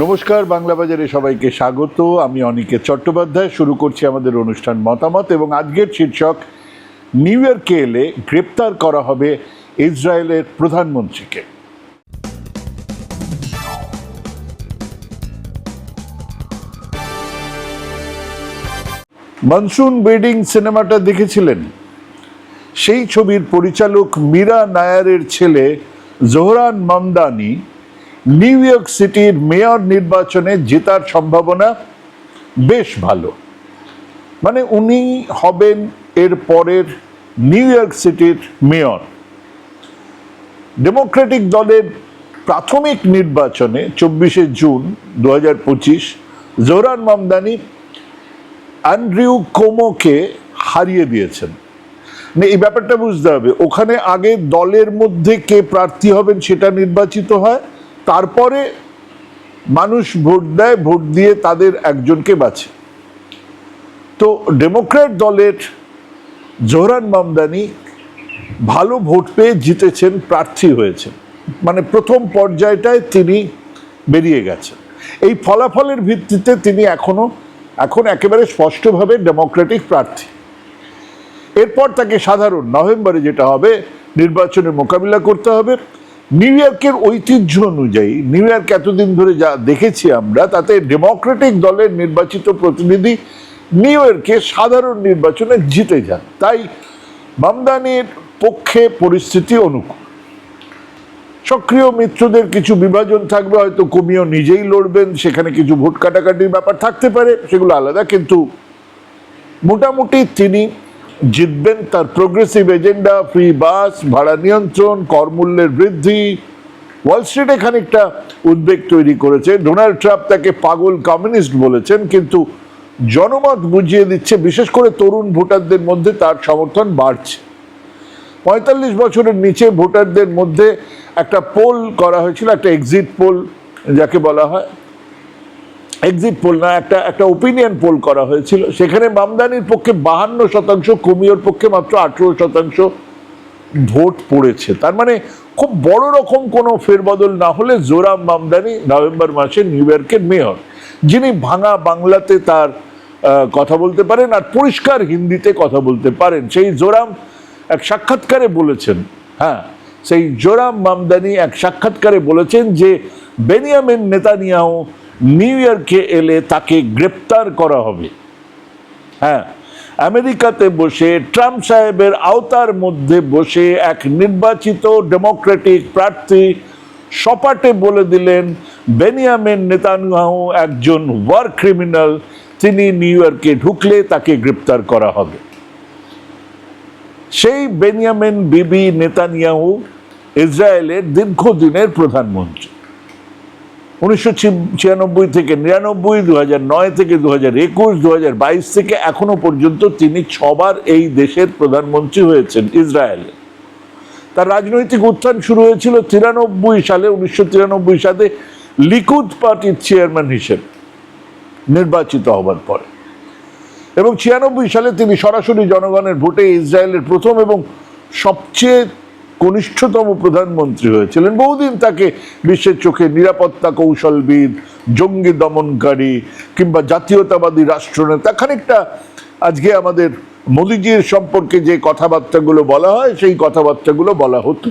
নমস্কার, বাংলা বাজারে সবাইকে স্বাগত। আমি অনিকেত চট্টোপাধ্যায়, শুরু করছি আমাদের অনুষ্ঠান মতামত এবং আজকের শীর্ষক, নিউ ইয়র্কে এলে গ্রেপ্তার করা হবে ইসরায়েলের প্রধানমন্ত্রীকে। মনসুন ওয়েডিং সিনেমাটা দেখেছিলেন? সেই ছবির পরিচালক মীরা নায়ারের ছেলে জোহরান মামদানি নিউ ইয়র্ক সিটির মেয়র নির্বাচনে জেতার সম্ভাবনা বেশ ভালো। মানে উনি হবেন এর পরের নিউ ইয়র্ক সিটির মেয়র। ডেমোক্রেটিক দলের প্রাথমিক নির্বাচনে চব্বিশে জুন দু হাজার পঁচিশ জোহরান মামদানি অ্যান্ড্রিউ কোমোকে হারিয়ে দিয়েছেন। মানে এই ব্যাপারটা বুঝতে হবে, ওখানে আগে দলের মধ্যে কে প্রার্থী হবেন সেটা নির্বাচিত হয় তারপরে মানুষ ভোট দেয়, ভোট দিয়ে তাদের একজনকে বাছে তো ডেমোক্র্যাট দলের জোহরান মামদানি ভালো ভোট পেয়ে জিতেছেন, প্রার্থী হয়েছেন। মানে প্রথম পর্যায়টায় তিনি বেরিয়ে গেছেন। এই ফলাফলের ভিত্তিতে তিনি এখনও, এখন একেবারে স্পষ্টভাবে ডেমোক্রেটিক প্রার্থী। এরপর তাকে সাধারণ নভেম্বরে যেটা হবে নির্বাচনে মোকাবিলা করতে হবে। নিউ ইয়র্কের ঐতিহ্য অনুযায়ী নিউ ইয়র্ক এতদিন ধরে যা দেখেছি আমরা, তাতে ডেমোক্রেটিক দলের নির্বাচিত প্রতিনিধি নিউ ইয়র্কে সাধারণ নির্বাচনে জিতে যান। তাই মামদানির পক্ষে পরিস্থিতি অনুকূল। সক্রিয় মিত্রদের কিছু বিভাজন থাকবে, হয়তো কমিও নিজেই লড়বেন, সেখানে কিছু ভোট কাটাকাটির ব্যাপার থাকতে পারে, সেগুলো আলাদা, কিন্তু মোটামুটি তিনি জিতবেন তার প্রোগ্রেসিভ এজেন্ডা ফ্রি বাস ভাড়া নিয়ন্ত্রণ, করমূল্যের বৃদ্ধি। ওয়াল স্ট্রিটে খানিকটা উদ্বেগ তৈরি করেছে। ডোনাল্ড ট্রাম্প তাকে পাগল কমিউনিস্ট বলেছেন, কিন্তু জনমত বুঝিয়ে দিচ্ছে, বিশেষ করে তরুণ ভোটারদের মধ্যে তার সমর্থন বাড়ছে। পঁয়তাল্লিশ বছরের নিচে ভোটারদের মধ্যে একটা পোল করা হয়েছিল, একটা এক্সিট পোল যাকে বলা হয় এক্সিট পোল না, একটা একটা ওপিনিয়ন পোল করা হয়েছিল। সেখানে মামদানির পক্ষে বাহান্ন শতাংশ, কমিওর পক্ষে মাত্র আঠেরো শতাংশ ভোট পড়েছে। তার মানে খুব বড় রকম কোনো ফেরবদল না হলে জোরাম মামদানি নভেম্বর মাসে নিউ ইয়র্কের মেয়র, যিনি ভাঙা বাংলাতে তার কথা বলতে পারেন আর পরিষ্কার হিন্দিতে কথা বলতে পারেন। সেই জোরাম এক সাক্ষাৎকারে বলেছেন হ্যাঁ সেই জোরাম মামদানি এক সাক্ষাৎকারে বলেছেন যে বেনিয়ামিন নেতানিয়াহু নিউ ইয়র্কে এলে তাকে গ্রেপ্তার করা হবে। হ্যাঁ আমেরিকাতে বসে ট্রাম্প সাহেবের আওতার মধ্যে বসে এক নির্বাচিত ডেমোক্রেটিক প্রার্থী সপাটে বলে দিলেন, বেনিয়ামিন নেতানিয়াহু একজন ওয়ার ক্রিমিনাল, তিনি নিউ ইয়র্কে ঢুকলে তাকে গ্রেপ্তার করা হবে। সেই বেনিয়ামেন বিবি নেতানিয়াহু ইসরায়েলের দীর্ঘদিনের প্রধানমন্ত্রী। উনিশশো ছিয়ানব্বই থেকে নিরানব্বই দু নয় থেকে দু হাজার একুশ দু হাজার বাইশ থেকে এখনও পর্যন্ত তিনি ছবার এই দেশের প্রধানমন্ত্রী হয়েছেন, ইসরায়েলে। তার রাজনৈতিক উত্থান শুরু হয়েছিল তিরানব্বই সালে, উনিশশো তিরানব্বই সালে লিকুদ পার্টির চেয়ারম্যান হিসেবে নির্বাচিত হবার পরে। এবং ছিয়ানব্বই সালে তিনি সরাসরি জনগণের ভোটে ইসরায়েলের প্রথম এবং সবচেয়ে কনিষ্ঠতম প্রধানমন্ত্রী হয়েছিলেন। বহুদিন তাকে বিশ্বের চোখে নিরাপত্তা কৌশলবিদ, জঙ্গি দমনকারী কিংবা জাতীয়তাবাদী রাষ্ট্রনেতা খানিকটা আজকে আমাদের মোদিজির সম্পর্কে যে কথাবার্তাগুলো বলা হয়, সেই কথাবার্তাগুলো বলা হতো।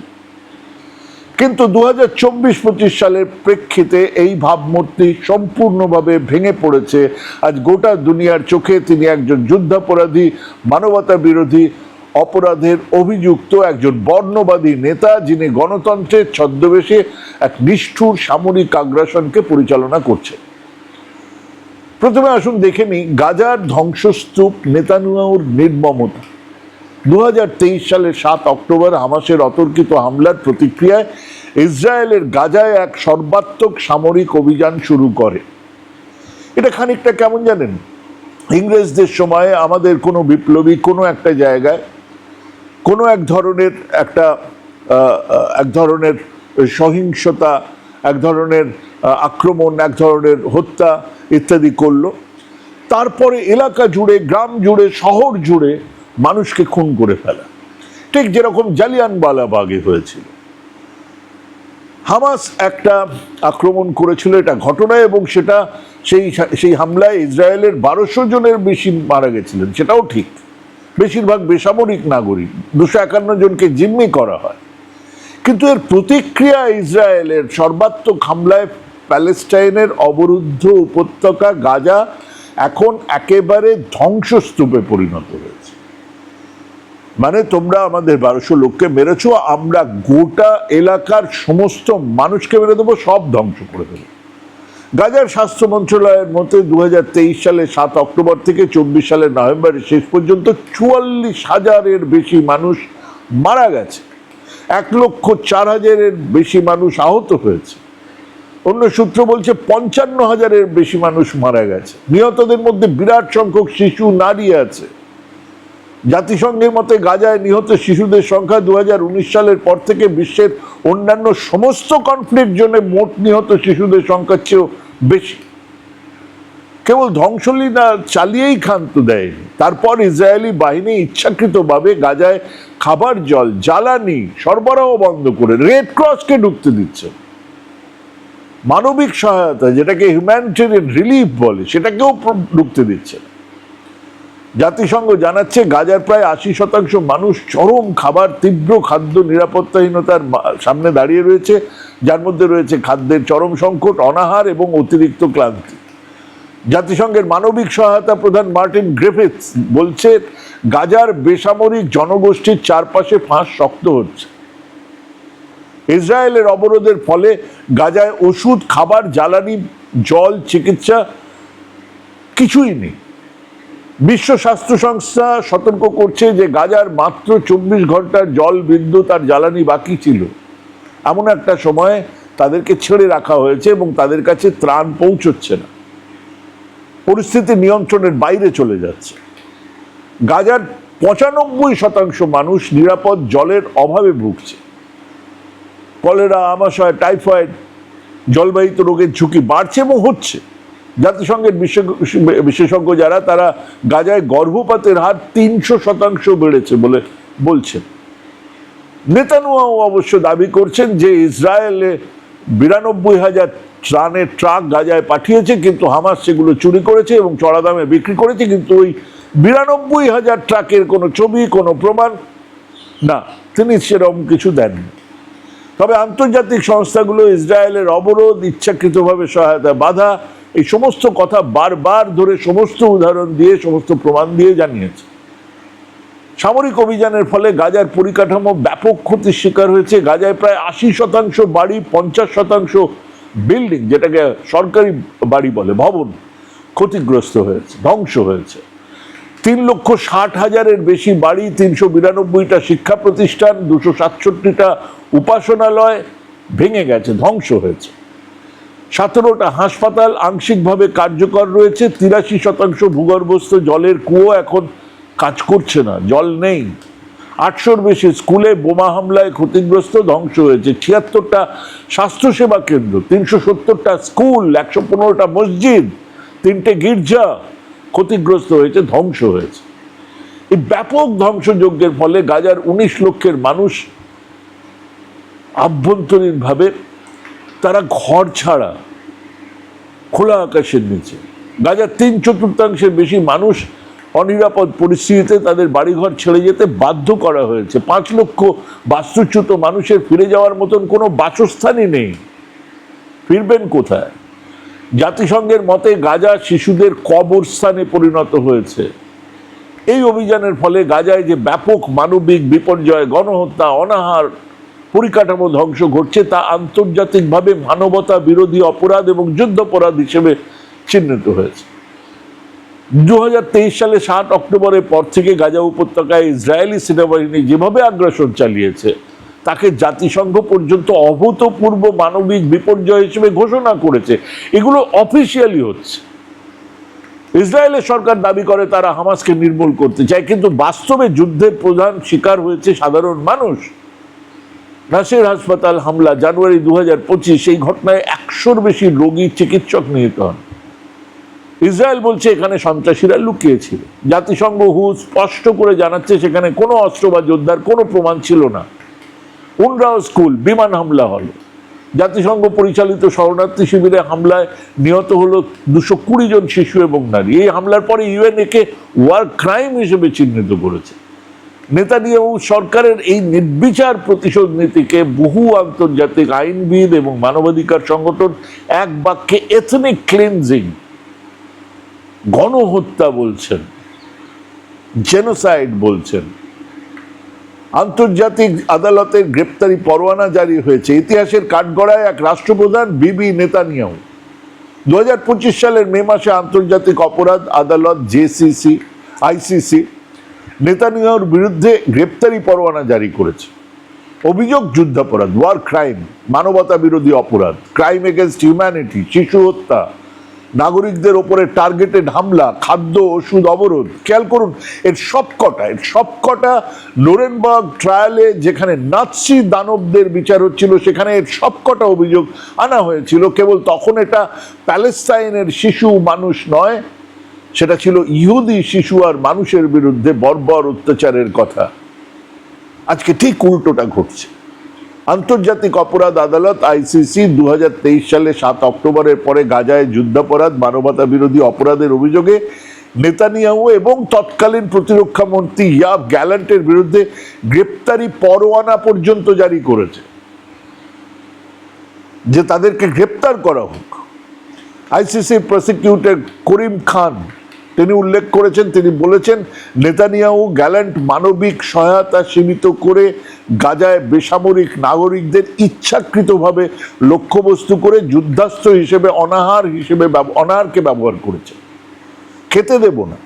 কিন্তু দু হাজার চব্বিশ পঁচিশ সালের প্রেক্ষিতে এই ভাবমূর্তি সম্পূর্ণভাবে ভেঙে পড়েছে। আজ গোটা দুনিয়ার চোখে তিনি একজন যুদ্ধাপরাধী মানবতা বিরোধী অপরাধের অভিযুক্ত একজন বর্ণবাদী নেতা যিনি গণতন্ত্রের ছদ্মবেশে এক নিষ্ঠুর সামরিক আগ্রাসনকে পরিচালনা করছে প্রথমে আসুন দেখে নিই গাজার ধ্বংসস্তূপ নেতানুয়াহুর নির্মমতা। দু সালের সাত অক্টোবর হামাসের অতর্কিত হামলার প্রতিক্রিয়ায় ইসরায়েলের গাজায় এক সর্বাত্মক সামরিক অভিযান শুরু করে। এটা খানিকটা কেমন জানেন? ইংরেজদের সময়ে আমাদের কোনো বিপ্লবী কোনো একটা জায়গায় কোনো এক ধরনের একটা এক ধরনের সহিংসতা, এক ধরনের আক্রমণ, এক ধরনের হত্যা ইত্যাদি করল। তারপরে এলাকা জুড়ে, গ্রাম জুড়ে, শহর জুড়ে মানুষকে খুন করে ফেলা। ঠিক যেরকম জালিয়ানওয়ালাবাগে হয়েছিল। হামাস একটা আক্রমণ করেছিল, এটা ঘটনা এবং সেটা সেই সেই হামলায় ইসরায়েলের বারোশো জনের বেশি মারা গেছিলেন, সেটাও ঠিক। বেশিরভাগ বেসামরিক নাগরিক, দুশো একান্ন জনকে জিম্মি করা হয়। কিন্তু এর প্রতিক্রিয়া ইসরায়েলের সর্বাত্মক হামলায় প্যালেস্টাইনের অবরুদ্ধ উপত্যকা গাজা এখন একেবারে ধ্বংসস্তূপে পরিণত হয়েছে। মানে তোমরা আমাদের বারোশো লোককে মেরেছো, আমরা গোটা এলাকার সমস্ত মানুষকে মেরে দেবো, সব ধ্বংস করে দেবো। গাজার স্বাস্থ্য মন্ত্রণালয়ের মতে দু হাজার তেইশ সালে সাত অক্টোবর থেকে চব্বিশ সালের নভেম্বরের শেষ পর্যন্ত চুয়াল্লিশ হাজারের বেশি মানুষ মারা গেছে। এক লক্ষ চার হাজারের বেশি মানুষ আহত হয়েছে। অন্য সূত্র বলছে পঞ্চান্ন হাজারের বেশি মানুষ মারা গেছে। নিহতদের মধ্যে বিরাট সংখ্যক শিশু, নারী আছে। জাতিসংঘের মতে গাজায় নিহত শিশুদের সংখ্যা দু হাজার উনিশ সালের পর থেকে বিশ্বের অন্যান্য সমস্ত কনফ্লিক্ট জোনে মোট নিহত শিশুদের সংখ্যার চেয়েও বেশি। কেবল ধ্বংসলীলা চালিয়েই ক্ষান্ত দেয়নি। তারপর ইসরায়েলি বাহিনী ইচ্ছাকৃতভাবে গাজায় খাবার, জল, জ্বালানি সরবরাহ বন্ধ করে রেড ক্রসকে ঢুকতে দিচ্ছে। মানবিক সহায়তা, যেটাকে হিউম্যানিটেরিয়ান রিলিফ বলে, সেটাকেও ঢুকতে দিচ্ছে। না। জাতিসংঘ জানাচ্ছে গাজার প্রায় আশি শতাংশ মানুষ চরম খাবার, তীব্র খাদ্য নিরাপত্তাহীনতার সামনে দাঁড়িয়ে রয়েছে, যার মধ্যে রয়েছে খাদ্যের চরম সংকট, অনাহার এবং অতিরিক্ত ক্লান্তি। জাতিসংঘের মানবিক সহায়তা প্রধান মার্টিন গ্রেফিথস বলছে, গাজার বেসামরিক জনগোষ্ঠীর চারপাশে ফাঁস শক্ত হচ্ছে। ইসরায়েলের অবরোধের ফলে গাজায় ওষুধ, খাবার, জ্বালানি, জল, চিকিৎসা কিছুই নেই। বিশ্ব স্বাস্থ্য সংস্থা সতর্ক করছে যে গাজার মাত্র চব্বিশ ঘণ্টার জল, বিদ্যুৎ আর জ্বালানি বাকি ছিল। এমন একটা সময় তাদেরকে ছেড়ে রাখা হয়েছে এবং তাদের কাছে ত্রাণ পৌঁছচ্ছে না। পরিস্থিতি নিয়ন্ত্রণের বাইরে চলে যাচ্ছে। গাজার পঁচানব্বই শতাংশ মানুষ নিরাপদ জলের অভাবে ভুগছে। কলেরা, আমাশয়, টাইফয়েড, জলবাহিত রোগের ঝুঁকি বাড়ছে এবং হচ্ছে। জাতিসংঘের বিশেষজ্ঞ যারা, তারা গাজায় গর্ভপাতের হার তিনশো শতাংশ বেড়েছে বলে বলছেন। নেতানুয়াও অবশ্য দাবি করছেন যে ইসরায়েলে বিরানব্বই হাজার ত্রাণের ট্রাক গাজায় পাঠিয়েছে, কিন্তু হামাস সেগুলো চুরি করেছে এবং চড়া দামে বিক্রি করেছে, কিন্তু ওই বিরানব্বই হাজার ট্রাকের কোনো ছবি, কোনো প্রমাণ না। তিনি সেরকম কিছু দেননি। তবে আন্তর্জাতিক সংস্থাগুলো ইসরায়েলের অবরোধ ইচ্ছাকৃতভাবে সহায়তা বাধা এই সমস্ত কথা বারবার ধরে সমস্ত উদাহরণ দিয়ে, সমস্ত প্রমাণ দিয়ে জানিয়েছে। সামরিক অভিযানের ফলে গাজার পরিকাঠামো ব্যাপক ক্ষতির শিকার হয়েছে। গাজায় প্রায় আশি শতাংশ বাড়ি, পঞ্চাশ শতাংশ বিল্ডিং, যেটাকে সরকারি বাড়ি বলে, ভবন ক্ষতিগ্রস্ত হয়েছে, ধ্বংস হয়েছে। তিন লক্ষ ষাট হাজারের বেশি বাড়ি, তিনশো বিরানব্বইটা শিক্ষা প্রতিষ্ঠান, দুশো সাতষট্টিটা উপাসনালয় ভেঙে গেছে, ধ্বংস হয়েছে। সতেরোটা হাসপাতাল আংশিকভাবে কার্যকর রয়েছে, তিরাশি শতাংশ ভূগর্ভস্থ জলের কুয়ো এখন কাজ করছে না, জল নেই। আটশোর বেশি স্কুলে বোমা হামলায় ক্ষতিগ্রস্ত, ধ্বংস হয়েছে ছিয়াত্তরটা স্বাস্থ্যসেবা কেন্দ্র, তিনশো সত্তরটা স্কুল, একশো পনেরোটা মসজিদ, তিনটে গির্জা ক্ষতিগ্রস্ত হয়েছে, ধ্বংস হয়েছে। এই ব্যাপক ধ্বংসযজ্ঞের ফলে গাজার উনিশ লক্ষের মানুষ আভ্যন্তরীণভাবে তারা ঘর ছাড়া খোলা আকাশের নিচে। গাজার তিন চতুর্থাংশের বেশি মানুষ অনিরাপদ পরিস্থিতিতে তাদের বাড়িঘর ছেড়ে যেতে বাধ্য করা হয়েছে। পাঁচ লক্ষ বাস্তুচ্যুত মানুষের ফিরে যাওয়ার মতন কোনো বাসস্থানই নেই। ফিরবেন কোথায়? জাতিসংঘের মতে গাজা শিশুদের কবরস্থানে পরিণত হয়েছে। এই অভিযানের ফলে গাজায় যে ব্যাপক মানবিক বিপর্যয়, গণহত্যা, অনাহার পরিকাঠামো ধ্বংস ঘটছে তা আন্তর্জাতিকভাবে মানবতা বিরোধী অপরাধ এবং যুদ্ধাপরাধ হিসেবে চিহ্নিত হয়েছে। দু সালে সাত অক্টোবরের পর থেকে গাজা উপত্যকায় ইসরায়েলি সেনাবাহিনী যেভাবে আগ্রাসন চালিয়েছে, তাকে জাতিসংঘ পর্যন্ত অভূতপূর্ব মানবিক বিপর্যয় হিসেবে ঘোষণা করেছে। এগুলো অফিসিয়ালি হচ্ছে। ইসরায়েলের সরকার দাবি করে তারা হামাসকে নির্মূল করতে চায়, কিন্তু বাস্তবে যুদ্ধের প্রধান শিকার হয়েছে সাধারণ মানুষ। নাসির হাসপাতাল হামলা, জানুয়ারি দু হাজার পঁচিশ এই ঘটনায় একশোর বেশি রোগী চিকিৎসক নিহত হন। ইসরায়েল বলছে এখানে সন্ত্রাসীরা লুকিয়েছিল। জাতিসংঘ হু স্পষ্ট করে জানাচ্ছে সেখানে কোনো অস্ত্র বা যোদ্ধার কোনো প্রমাণ ছিল না। উনরাও স্কুল, বিমান হামলা হলো। জাতিসংঘ পরিচালিত শরণার্থী শিবিরে হামলায় নিহত হলো দুশো জন শিশু এবং নারী। এই হামলার পরে ইউএন একে ওয়ার ক্রাইম হিসেবে চিহ্নিত করেছে। নেতানিয়াহু সরকারের এই নির্বিচার প্রতিশোধ নীতিকে বহু আন্তর্জাতিক আইনবিদ এবং মানবাধিকার সংগঠন এক বাক্যে এথনিক ক্লিনজিং গণহত্যা বলছেন জেনোসাইড বলছেন। আন্তর্জাতিক আদালতের গ্রেপ্তারি পরোয়ানা জারি হয়েছে। ইতিহাসের কাঠগড়ায় এক রাষ্ট্রপ্রধান বিবি নেতানিয়াহু। দু হাজার পঁচিশ সালের মে মাসে আন্তর্জাতিক অপরাধ আদালত জেসিসি আইসিসি নেতানিয়াহুর বিরুদ্ধে গ্রেপ্তারি পরোয়ানা জারি করেছে। অভিযোগ, যুদ্ধাপরাধ ওয়ার ক্রাইম মানবতা বিরোধী অপরাধ ক্রাইম এগেনস্ট হিউম্যানিটি শিশু হত্যা, নাগরিকদের ওপরে টার্গেটেড হামলা, খাদ্য, ওষুধ, অবরোধ। খেয়াল করুন, এর সবকটা এর সবকটা নোরেনবার্গ ট্রায়ালে যেখানে নাৎসি দানবদের বিচার হচ্ছিল, সেখানে এর সবকটা অভিযোগ আনা হয়েছিল। কেবল তখন এটা প্যালেস্তাইনের শিশু মানুষ নয় সেটা ছিল ইহুদি শিশু আর মানুষের বিরুদ্ধে বর্বর অত্যাচারের কথা। আজকে ঠিক উল্টোটা ঘটছে। আন্তর্জাতিক অপরাধ আদালত আইসিসি দুহাজার তেইশ সালে সাত অক্টোবরের পরে গাজায় যুদ্ধাপরাধ, মানবতা বিরোধী অপরাধের অভিযোগে নেতানিয়াহু এবং তৎকালীন প্রতিরক্ষা মন্ত্রী ইয়াব গ্যালান্টের বিরুদ্ধে গ্রেপ্তারি পরোয়ানা পর্যন্ত জারি করেছে। যে তাদেরকে গ্রেপ্তার করা হোক। আইসিসি প্রসিকিউটর করিম খান তিনি উল্লেখ করেছেন, তিনি বলেছেন, নেতানিয়াহু গ্যালান্ট মানবিক সহায়তা সীমিত করে গাজায় বেসামরিক নাগরিকদের ইচ্ছাকৃতভাবে লক্ষ্যবস্তু করে যুদ্ধাস্ত্র হিসেবে, অনাহার হিসেবে অনাহারকে ব্যবহার করেছে। খেতে দেব না।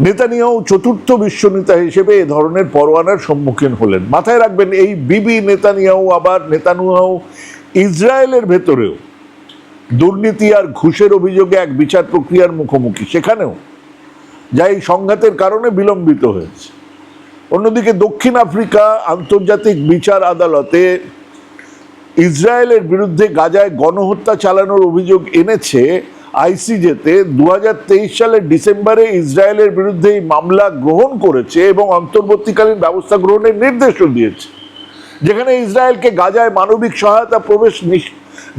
নেতানিয়াহু চতুর্থ বিশ্বনেতা হিসেবে এ ধরনের পরোয়ানার সম্মুখীন হলেন। মাথায় রাখবেন, এই বিবি নেতানিয়াহু আবার, নেতানিয়াহু ইসরায়েলের ভেতরেও দুর্নীতি আর ঘুষের অভিযোগে এক বিচার প্রক্রিয়ার মুখোমুখি। সেখানেও যা এই সংঘাতের কারণে বিলম্বিত হয়েছে। অন্যদিকে দক্ষিণ আফ্রিকা আন্তর্জাতিক বিচার আদালতে ইসরায়েলের বিরুদ্ধে গাজায় গণহত্যা চালানোর অভিযোগ এনেছে আইসিজেতে। দু হাজার তেইশ সালের ডিসেম্বরে ইসরায়েলের বিরুদ্ধে এই মামলা গ্রহণ করেছে এবং অন্তর্বর্তীকালীন ব্যবস্থা গ্রহণের নির্দেশও দিয়েছে। যেখানে ইসরায়েলকে গাজায় মানবিক সহায়তা প্রবেশ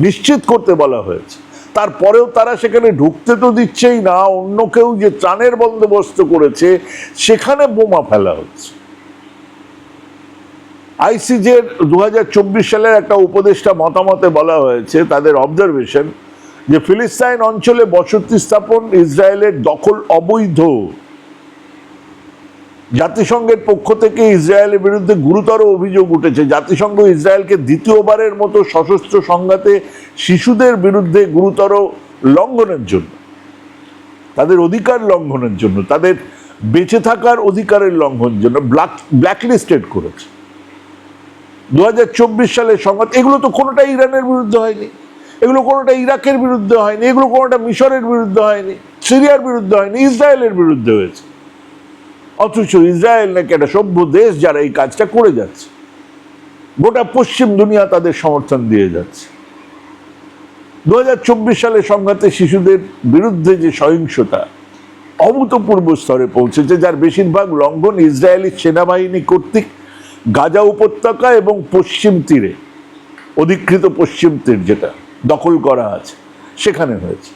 নিশ্চিত করতে বলা হয়েছে। তারপরেও তারা সেখানে ঢুকতে তো দিচ্ছেই না, অন্য কেউ যে ত্রাণের বন্দোবস্ত করেছে, সেখানে বোমা ফেলা হচ্ছে। আইসিজের দু সালের একটা উপদেষ্টা মতামতে বলা হয়েছে, তাদের অবজারভেশন যে ফিলিস্তাইন অঞ্চলে বসতি স্থাপন ইসরায়েলের দখল অবৈধ। জাতিসংঘের পক্ষ থেকে ইসরায়েলের বিরুদ্ধে গুরুতর অভিযোগ উঠেছে। জাতিসংঘ ইসরায়েলকে দ্বিতীয়বারের মতো সশস্ত্র সংঘাতে শিশুদের বিরুদ্ধে গুরুতর লঙ্ঘনের জন্য, তাদের অধিকার লঙ্ঘনের জন্য, তাদের বেঁচে থাকার অধিকারের লঙ্ঘনের জন্য ব্ল্যাক ব্ল্যাকলিস্টেড করেছে। দু হাজার চব্বিশ সালের সংঘাত এগুলো তো কোনোটা ইরানের বিরুদ্ধে হয়নি, এগুলো কোনোটা ইরাকের বিরুদ্ধে হয়নি, এগুলো কোনোটা মিশরের বিরুদ্ধে হয়নি, সিরিয়ার বিরুদ্ধে হয়নি, ইসরায়েলের বিরুদ্ধে হয়েছে। অথচ ইসরায়েল নাকি একটা সভ্য দেশ যারা এই কাজটা করে যাচ্ছে। গোটা পশ্চিম দুনিয়া তাদের সমর্থন দিয়ে যাচ্ছে। দু হাজার চব্বিশ সালে সংঘাতে শিশুদের বিরুদ্ধে যে সহিংসতা অভূতপূর্ব স্তরে পৌঁছেছে, যার বেশিরভাগ লঙ্ঘন ইসরায়েলি সেনাবাহিনী কর্তৃক গাজা উপত্যকা এবং পশ্চিম তীরে, অধিকৃত পশ্চিম তীর যেটা দখল করা আছে, সেখানে হয়েছে।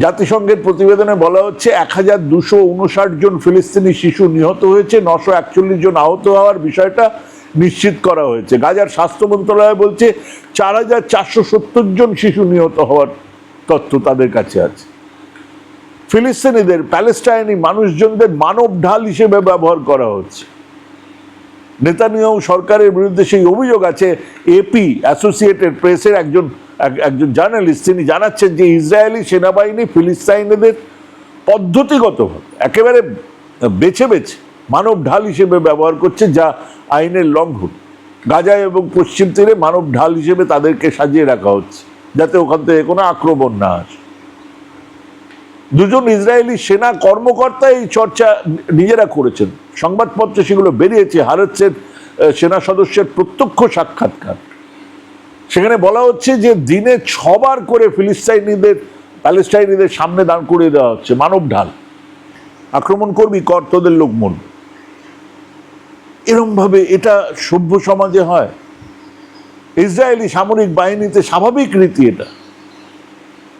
জাতিসংঘের প্রতিবেদনে বলা হচ্ছে, এক হাজার দুশো উনষাট জন ফিলিস্তিনি শিশু নিহত হয়েছে, নশো একচল্লিশ জন আহত হওয়ার বিষয়টা নিশ্চিত করা হয়েছে। গাজার স্বাস্থ্য মন্ত্রণালয় বলছে, চার হাজার চারশো সত্তর জন শিশু নিহত হওয়ার তথ্য তাদের কাছে আছে। ফিলিস্তিনিদের, প্যালেস্টাইনি মানুষজনদের মানব ঢাল হিসেবে ব্যবহার করা হচ্ছে। নেতানিয়াহু সরকারের বিরুদ্ধে সেই অভিযোগ আছে এপি অ্যাসোসিয়েটেড প্রেসের একজন এক- একজন জার্নালিস্ট তিনি জানাচ্ছেন যে ইসরায়েলি সেনাবাহিনী ফিলিস্তাইনিদের পদ্ধতিগতভাবে একেবারে বেছে বেছে মানব ঢাল হিসেবে ব্যবহার করছে যা আইনের লঙ্ঘন। গাজায় এবং পশ্চিম তীরে মানব ঢাল হিসেবে তাদেরকে সাজিয়ে রাখা হচ্ছে যাতে ওখান থেকে কোনো আক্রমণ না আসে। দুজন ইসরায়েলি সেনা কর্মকর্তা এই চর্চা নিজেরা করেছেন। সংবাদপত্রে সেগুলো বেরিয়েছে। আহ, সেনা সদস্যের প্রত্যক্ষ সাক্ষাৎকার। সেখানে বলা হচ্ছে যে দিনে ছবার করে ফিলিস্তাইনিদের প্যালেস্টাইনিদের সামনে দাঁড় করিয়ে দেওয়া হচ্ছে। মানব ঢাল। আক্রমণ করবি, কর তোদের লোক মরবে। এরম ভাবে এটা সভ্য সমাজে হয়। ইসরায়েলি সামরিক বাহিনীতে স্বাভাবিক রীতি এটা।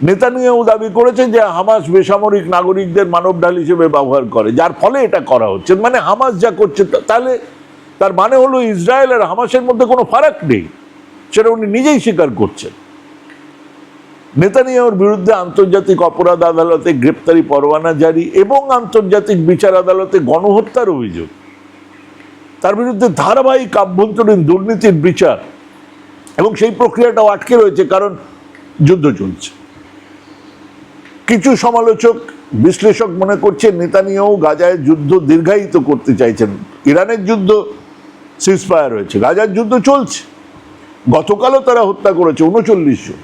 নেতানিয়াহু দাবি করেছে যে হামাস বেসামরিক নাগরিকদের মানব ঢাল হিসেবে ব্যবহার করে, যার ফলে এটা করা হচ্ছে। মানে হামাস যা করছে তাহলে তার মানে হলো ইসরায়েল আর হামাসের মধ্যে কোনো ফারাক নেই। সেটা উনি নিজেই স্বীকার করছেন। নেতানিয়াহুর বিরুদ্ধে আন্তর্জাতিক অপরাধ আদালতে গ্রেপ্তারি পরোয়ানা জারি এবং আন্তর্জাতিক বিচার আদালতে গণহত্যার অভিযোগ। তার বিরুদ্ধে ধারাবাহিক আভ্যন্তরীণ দুর্নীতির বিচার এবং সেই প্রক্রিয়াটাও আটকে রয়েছে কারণ যুদ্ধ চলছে। কিছু সমালোচক, বিশ্লেষক মনে করছেন নেতানিয়াও গাজায় যুদ্ধ দীর্ঘায়িত করতে চাইছেন। ইরানের যুদ্ধ সিজফায়ার হয়েছে, গাজার যুদ্ধ চলছে। গতকালও তারা হত্যা করেছে, উনচল্লিশ জন।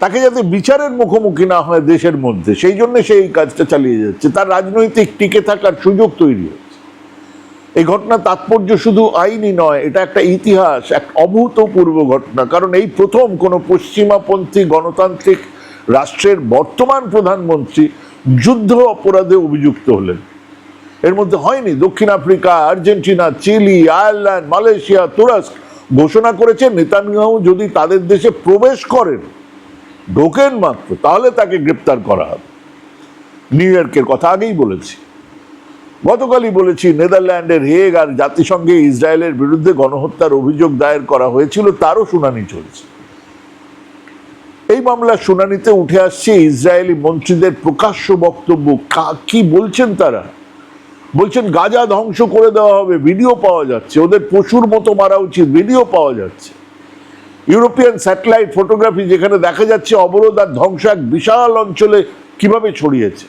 তাকে যাতে বিচারের মুখোমুখি না হয় দেশের মধ্যে, সেই জন্য সে এই কাজটা চালিয়ে যাচ্ছে। তার রাজনৈতিক টিকে থাকার সুযোগ তৈরি হচ্ছে। এই ঘটনা তাৎপর্য শুধু আইনি নয়, এটা একটা ইতিহাস, এক অভূতপূর্ব ঘটনা। কারণ এই প্রথম কোনো পশ্চিমাপন্থী গণতান্ত্রিক রাষ্ট্রের বর্তমান প্রধানমন্ত্রী যুদ্ধ অপরাধে অভিযুক্ত হলেন। এর মধ্যে হয়নি দক্ষিণ Africa, Argentina, Chile, Ireland, Malaysia, তুরস্ক। ঘোষণা করেছে নেতানিয়াহু যদি তাদের দেশে প্রবেশ করেন, ঢোকেন মাত্র, তাহলে তাকে গ্রেপ্তার করা হবে। নিউ ইয়র্কের কথা আগেই বলেছি। গতকালই বলেছি, নেদারল্যান্ডের হেগ আর জাতিসংঘে ইসরায়েলের বিরুদ্ধে গণহত্যার অভিযোগ দায়ের করা হয়েছিল, তারও শুনানি চলছে। এই মামলার শুনানিতে উঠে আসছে ইসরায়েলি মন্ত্রীদের প্রকাশ্য বক্তব্য। কা- কি বলছেন তারা? বলছেন গাজা ধ্বংস করে দেওয়া হবে ভিডিও পাওয়া যাচ্ছে, ওদের পশুর মতো মারা উচিত ভিডিও পাওয়া যাচ্ছে। ইউরোপিয়ান স্যাটেলাইট ফটোগ্রাফি যেখানে দেখা যাচ্ছে অবরোধ আর ধ্বংস এক বিশাল অঞ্চলে কীভাবে ছড়িয়েছে।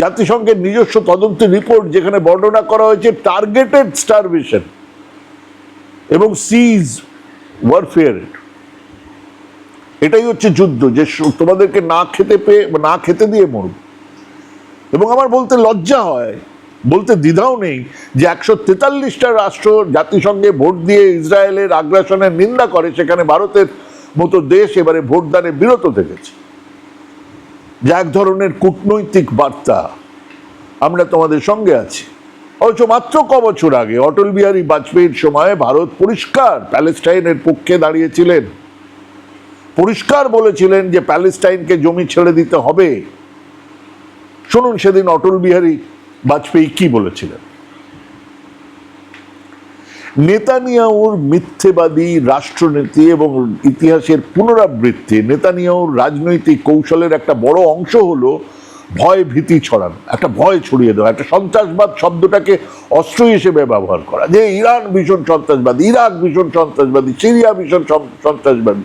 জাতিসংঘের নিজস্ব তদন্ত রিপোর্ট যেখানে বর্ণনা করা হয়েছে টার্গেটেড স্টারভেশন এবং সিজ ওয়ারফেয়ার এটাই হচ্ছে যুদ্ধ, যে তোমাদেরকে না খেতে পেয়ে, না খেতে দিয়ে মরব এবং আমার বলতে লজ্জা হয় বলতে দ্বিধাও নেই যে একশো তেতাল্লিশটা রাষ্ট্র জাতিসংঘে ভোট দিয়ে ইসরায়েলের আগ্রাসনের নিন্দা করে, সেখানে ভারতের মতো দেশ এবারে ভোটদানে বিরত থেকেছে। যা এক ধরনের কূটনৈতিক বার্তা আমরা তোমাদের সঙ্গে আছি। অথচ মাত্র ক বছর আগে অটল বিহারী বাজপেয়ীর সময় ভারত পরিষ্কার প্যালেস্টাইনের পক্ষে দাঁড়িয়েছিলেন। পরিষ্কার বলেছিলেন যে প্যালেস্টাইনকে জমি ছেড়ে দিতে হবে। শুনুন সেদিন অটল বিহারী বাজপেয়ী কি বলেছিলেন? নেতানিয়াহুর মিথ্যেবাদী রাষ্ট্রনীতি এবং ইতিহাসের পুনরাবৃত্তি নেতানিয়াহুর রাজনৈতিক কৌশলের একটা বড় অংশ হলো ভয় ভীতি ছড়ানো, একটা ভয় ছড়িয়ে দেওয়া, একটা সন্ত্রাসবাদ শব্দটাকে অস্ত্র হিসেবে ব্যবহার করা। যে ইরান ভীষণ সন্ত্রাসবাদী, ইরাক ভীষণ সন্ত্রাসবাদী, সিরিয়া ভীষণ সন্ত্রাসবাদী।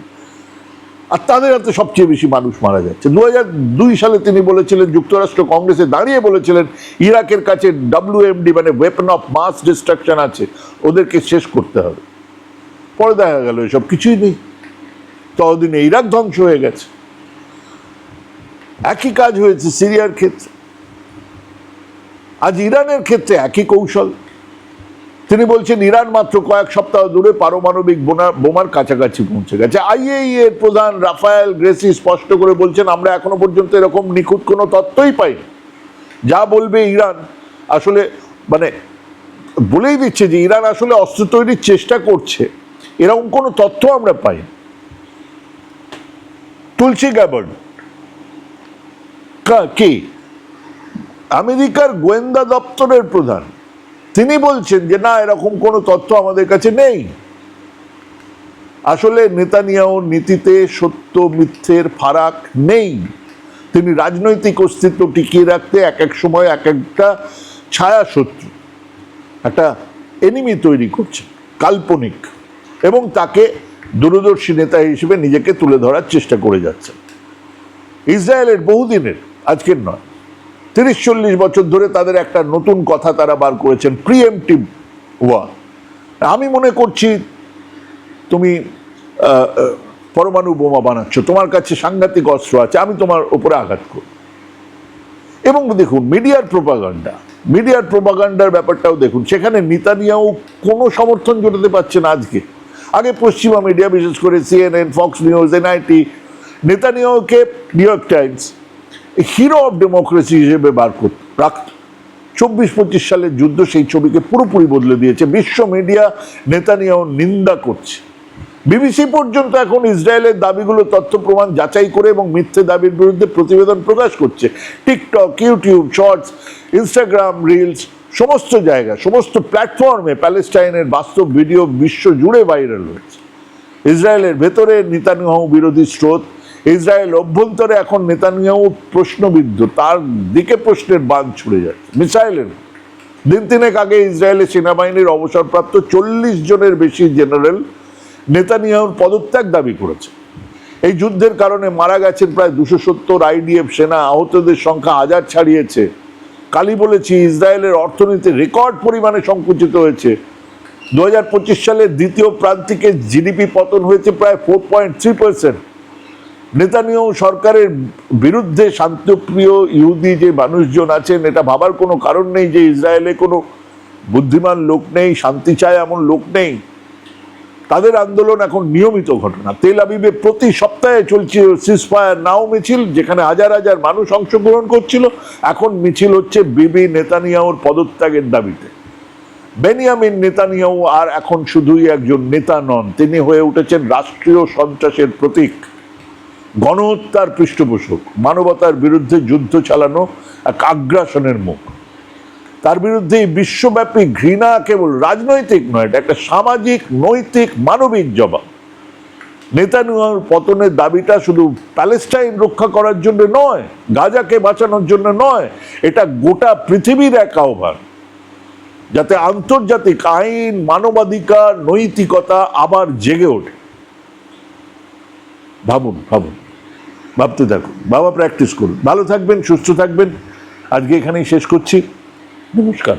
আর তাদের হাতে সবচেয়ে বেশি মানুষ মারা যাচ্ছে। দু দুই সালে তিনি বলেছিলেন, যুক্তরাষ্ট্র কংগ্রেসে দাঁড়িয়ে বলেছিলেন, ইরাকের কাছে ডাব্লিউএমডি মানে ওয়েপন অফ মাস ডিস্ট্রাকশন আছে, ওদেরকে শেষ করতে হবে। পরে দেখা গেল এসব কিছুই নেই। ততদিনে ইরাক ধ্বংস হয়ে গেছে। একই কাজ হয়েছে সিরিয়ার ক্ষেত্রে। আজ ইরানের ক্ষেত্রে একই কৌশল। তিনি বলছেন, ইরান মাত্র কয়েক সপ্তাহ দূরে পারমাণবিক বোমার কাছাকাছি পৌঁছে গেছে। আইএই এর প্রধান রাফায়েল গ্রেসি স্পষ্ট করে বলছেন, আমরা এখনও পর্যন্ত এরকম নিখুঁত কোনো তথ্যই পাইনি। যা বলবে ইরান, আসলে মানে বলেই দিচ্ছে যে ইরান আসলে অস্ত্র তৈরির চেষ্টা করছে। এরকম কোনো তথ্য আমরা পাই তুলসী গ্যাবার্ড কে? আমেরিকার গোয়েন্দা দপ্তরের প্রধান। তিনি বলছেন যে, না, এরকম কোনো তথ্য আমাদের কাছে নেই। আসলে নেতানিয়াহুর নীতিতে সত্য, মিথ্যের ফারাক নেই। তিনি রাজনৈতিক অস্তিত্ব টিকিয়ে রাখতে এক এক সময় এক একটা ছায়া শত্রু, একটা এনিমি তৈরি করছে কাল্পনিক, এবং তাকে দূরদর্শী নেতা হিসেবে নিজেকে তুলে ধরার চেষ্টা করে যাচ্ছেন। ইসরায়েলের বহুদিনের, আজকের নয় তিরিশ চল্লিশ বছর ধরে তাদের একটা নতুন কথা তারা বার করেছেন প্রিএমটিভ ওয়ার আমি মনে করছি তুমি পরমাণু বোমা বানাচ্ছ, তোমার কাছে সাংঘাতিক অস্ত্র আছে, আমি তোমার উপরে আঘাত করব। এবং দেখুন, মিডিয়ার প্রোপাগান্ডা মিডিয়ার প্রোপাগান্ডার ব্যাপারটাও দেখুন, সেখানে নিতানিয়াও কোনো সমর্থন জোটাতে পারছে না আজকে। আগে পশ্চিমা মিডিয়া, বিশেষ করে CNN Fox News NYT নেতানিয়াহুকে New York Times hero of democracy হিসেবে বার করত। রাখত চব্বিশ পঁচিশ সালের যুদ্ধ সেই ছবিকে পুরোপুরি বদলে দিয়েছে। বিশ্ব মিডিয়া নেতানিয়াহু নিন্দা করছে। বিবিসি পর্যন্ত এখন ইসরায়েলের দাবিগুলো তথ্য প্রমাণ যাচাই করে এবং মিথ্যে দাবির বিরুদ্ধে প্রতিবেদন প্রকাশ করছে। TikTok, YouTube, shorts, Instagram, reels, সমস্ত জায়গা, সমস্ত প্ল্যাটফর্মে প্যালেস্টাইনের বাস্তব ভিডিও বিশ্ব জুড়ে ভাইরাল হয়েছে। ইসরায়েলের ভেতরে নেতানিয়াহু বিরোধী স্রোত ইসরায়েল অভ্যন্তরে এখন নেতানিয়াহু প্রশ্নবিদ্ধ। তার দিকে প্রশ্নের বাঁধ ছুড়ে যাচ্ছে। মিসাইলের। দিন তিনেক আগে ইসরায়েলের সেনাবাহিনীর অবসরপ্রাপ্ত চল্লিশ জনের বেশি জেনারেল নেতানিয়াহুর পদত্যাগ দাবি করেছে। এই যুদ্ধের কারণে মারা গেছেন প্রায় দুশো সত্তর আইডিএফ সেনা। আহতদের সংখ্যা হাজার ছাড়িয়েছে। কালি বলেছি, ইসরায়েলের অর্থনীতি রেকর্ড পরিমাণে সংকুচিত হয়েছে। দু হাজার পঁচিশ সালের দ্বিতীয় প্রান্তিকে জিডিপি পতন হয়েছে প্রায় four point three percent Netanyahu সরকারের বিরুদ্ধে শান্তপ্রিয় ইহুদি যে মানুষজন আছেন, এটা ভাবার কোনো কারণ নেই যে ইসরায়েলে কোনো বুদ্ধিমান লোক নেই, শান্তি চায় এমন লোক নেই। তাদের আন্দোলন এখন নিয়মিত ঘটনা। তেল আবিবে প্রতি সপ্তাহে চলছিল সিসফায়ার নাও মিছিল, যেখানে হাজার হাজার মানুষ অংশগ্রহণ করছিল। এখন মিছিল হচ্ছে বিবি নেতানিয়াহুর পদত্যাগের দাবিতে। বেনিয়ামিন নেতানিয়াহু আর এখন শুধুই একজন নেতা নন, তিনি হয়ে উঠেছেন রাষ্ট্রীয় সন্ত্রাসের প্রতীক। গণহত্যার পৃষ্ঠপোষক, মানবতার বিরুদ্ধে যুদ্ধ চালানো এক আগ্রাসনের মুখ। তার বিরুদ্ধে এই বিশ্বব্যাপী ঘৃণা কেবল রাজনৈতিক নয়, এটা একটা সামাজিক, নৈতিক, মানবিক জবাব। নেতানিয়াহুর পতনের দাবিটা শুধু প্যালেস্টাইন রক্ষা করার জন্য নয়, গাজাকে বাঁচানোর জন্য নয়, এটা গোটা পৃথিবীর এক আহ্বান। যাতে আন্তর্জাতিক আইন, মানবাধিকার, নৈতিকতা আবার জেগে ওঠে। ভাবুন ভাবুন। ভাবতে থাকো। বাবা প্র্যাকটিস করুন। ভালো থাকবেন সুস্থ থাকবেন। আজকে এখানেই শেষ করছি। নমস্কার।